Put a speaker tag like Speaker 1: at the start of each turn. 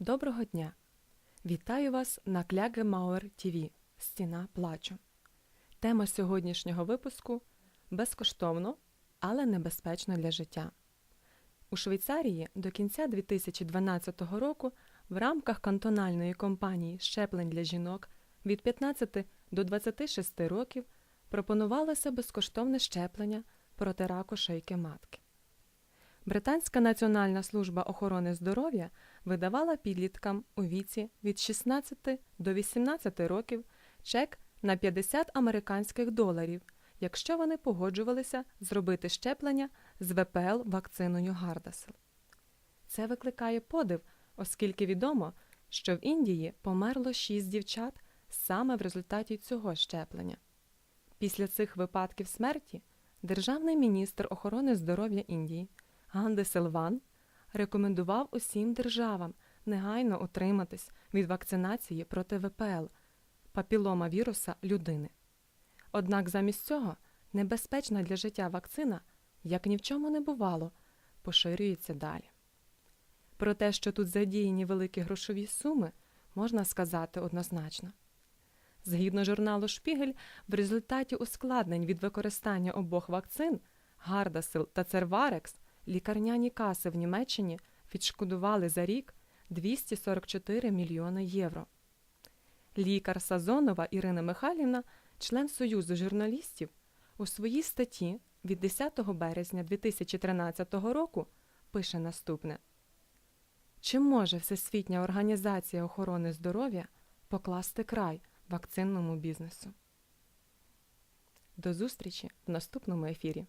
Speaker 1: Доброго дня! Вітаю вас на Кляге Мауер ТВ Стіна плачу. Тема сьогоднішнього випуску безкоштовно, але небезпечно для життя. У Швейцарії до кінця 2012 року в рамках кантональної кампанії щеплень для жінок від 15 до 26 років пропонувалося безкоштовне щеплення проти раку шийки матки. Британська Національна служба охорони здоров'я видавала підліткам у віці від 16 до 18 років чек на 50 американських доларів, якщо вони погоджувалися зробити щеплення з ВПЛ вакциною Гардасел. Це викликає подив, оскільки відомо, що в Індії померло 6 дівчат саме в результаті цього щеплення. Після цих випадків смерті державний міністр охорони здоров'я Індії Ганде Селван рекомендував усім державам негайно утриматись від вакцинації проти ВПЛ папілома віруса людини. Однак замість цього небезпечна для життя вакцина, як ні в чому не бувало, поширюється далі. Про те, що тут задіяні великі грошові суми, можна сказати однозначно. Згідно журналу Шпігель, в результаті ускладнень від використання обох вакцин Гардасил та Церварекс лікарняні каси в Німеччині відшкодували за рік 244 мільйони євро. Лікар Сазонова Ірина Михайлівна, член Союзу журналістів, у своїй статті від 10 березня 2013 року пише наступне: Чи може Всесвітня організація охорони здоров'я покласти край вакцинному бізнесу? До зустрічі в наступному ефірі.